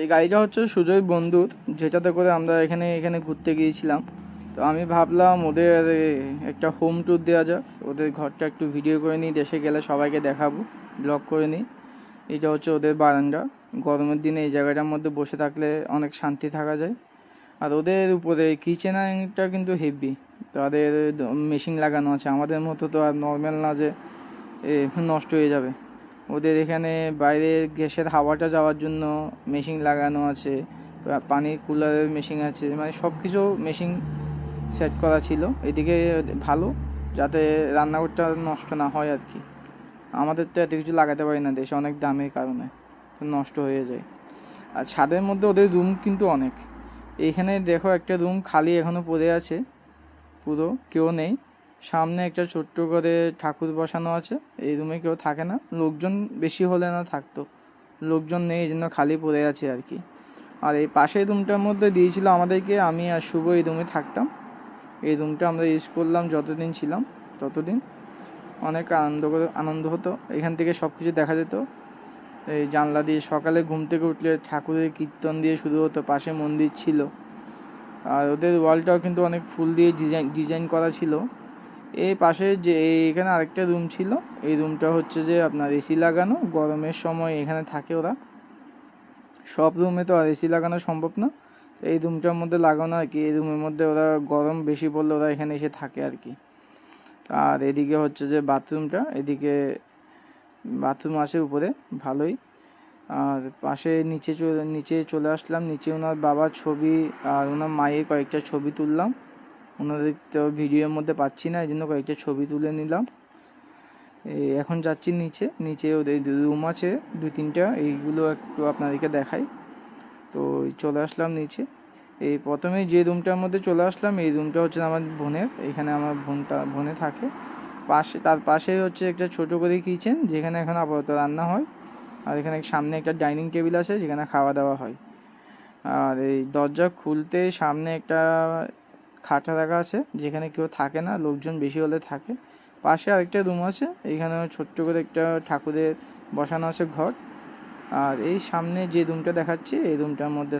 এই গাড়িটা হচ্ছে সুজয় বন্ধুর, যেটাতে করে আমরা এখানে এখানে ঘুরতে গিয়েছিলাম। তো আমি ভাবলাম ওদের একটা হোম ট্যুর দেওয়া যাক। ওদের ঘরটা একটু ভিডিও করে নিই, দেশে গেলে সবাইকে দেখাবো ব্লগ করে নিই। এটা হচ্ছে ওদের বারান্দা। গরমের দিনে এই জায়গাটার মধ্যে বসে থাকলে অনেক শান্তি থাকা যায়। আর ওদের উপরে কিচেনটা কিন্তু হেভি তাদের মেশিন লাগানো আছে। আমাদের মতো তো আর নর্মাল না যে নষ্ট হয়ে যাবে। ওদের এখানে বাইরে গ্যাসের হাওয়াটা যাওয়ার জন্য মেশিন লাগানো আছে পানির কুলারের মেশিন আছে মানে সব কিছু মেশিন সেট করা ছিল। এদিকে ভালো, যাতে রান্নাঘরটা নষ্ট না হয় আর কি। আমাদের তো এত কিছু লাগাতে পারি না দেশে, অনেক দামের কারণে নষ্ট হয়ে যায়। আর ছাদের মধ্যে ওদের রুম কিন্তু অনেক। এইখানে দেখো একটা রুম খালি এখনও পড়ে আছে, পুরো, কেউ নেই। সামনে একটা ছোট্ট করে ঠাকুর বসানো আছে। এই রুমে কেউ থাকে না। লোকজন বেশি হলে না থাকতো। লোকজন নেই, এই জন্য খালি পড়ে আছে আর কি। আর এই পাশের রুমটার মধ্যে দিয়েছিল আমাদেরকে, আমি আর শুভ এই রুমে থাকতাম। এই রুমটা আমরা ইউজ করলাম, যতদিন ছিলাম, ততদিন। অনেক আনন্দ করে, আনন্দ হতো। এখান থেকে সব কিছু দেখা যেত। এই জানলা দিয়ে সকালে ঘুম থেকে উঠলে ঠাকুরের কীর্তন দিয়ে শুরু হতো, পাশে মন্দির ছিল। আর ওদের ওয়ালটাও কিন্তু অনেক ফুল দিয়ে ডিজাইন ডিজাইন করা ছিল। এই পাশে যে এখানে আরেকটা রুম ছিল, এই রুমটা হচ্ছে যে আপনার এসি লাগানো, গরমের সময় এখানে থাকে ওরা। সব রুমে তো আর এসি লাগানো সম্ভব না, তো এই রুমটার মধ্যে লাগানো আর কি, এই রুমের মধ্যে ওরা গরম বেশি পড়লে ওরা এখানে এসে থাকে আর কি। আর এদিকে হচ্ছে যে বাথরুমটা, এদিকে বাথরুম আছে উপরে, ভালোই। আর পাশে নিচে চলে নিচে চলে আসলাম, নিচে ওনার বাবার ছবি আর ওনার মায়ের কয়েকটা ছবি তুললাম। ওনাদের তো ভিডিওর মধ্যে পাচ্ছি না এই জন্য কয়েকটা ছবি তুলে নিলাম। এখন যাচ্ছি নিচে নিচে ওদের রুম আছে দু তিনটা, এইগুলো একটু আপনাদেরকে দেখাই। তো চলে আসলাম নিচে। এই প্রথমে যে রুমটার মধ্যে চলে আসলাম, এই রুমটা হচ্ছে আমার বোনের, এখানে আমার বোন বোনে থাকে। পাশে, তার পাশে হচ্ছে একটা ছোটো করে কিচেন, যেখানে এখন আপাতত রান্না হয়। আর এখানে সামনে একটা ডাইনিং টেবিল আছে, যেখানে খাওয়া দাওয়া হয়। আর এই দরজা খুলতে সামনে একটা খাটা রাখা আছে, যেখানে কেউ থাকে না, লোকজন বেশি হলে থাকে। পাশে আরেকটা রুম আছে, এখানে ছোট্ট করে একটা ঠাকুরের বসানো আছে ঘর। আর এই সামনে যে রুমটা দেখাচ্ছি, এই রুমটার মধ্যে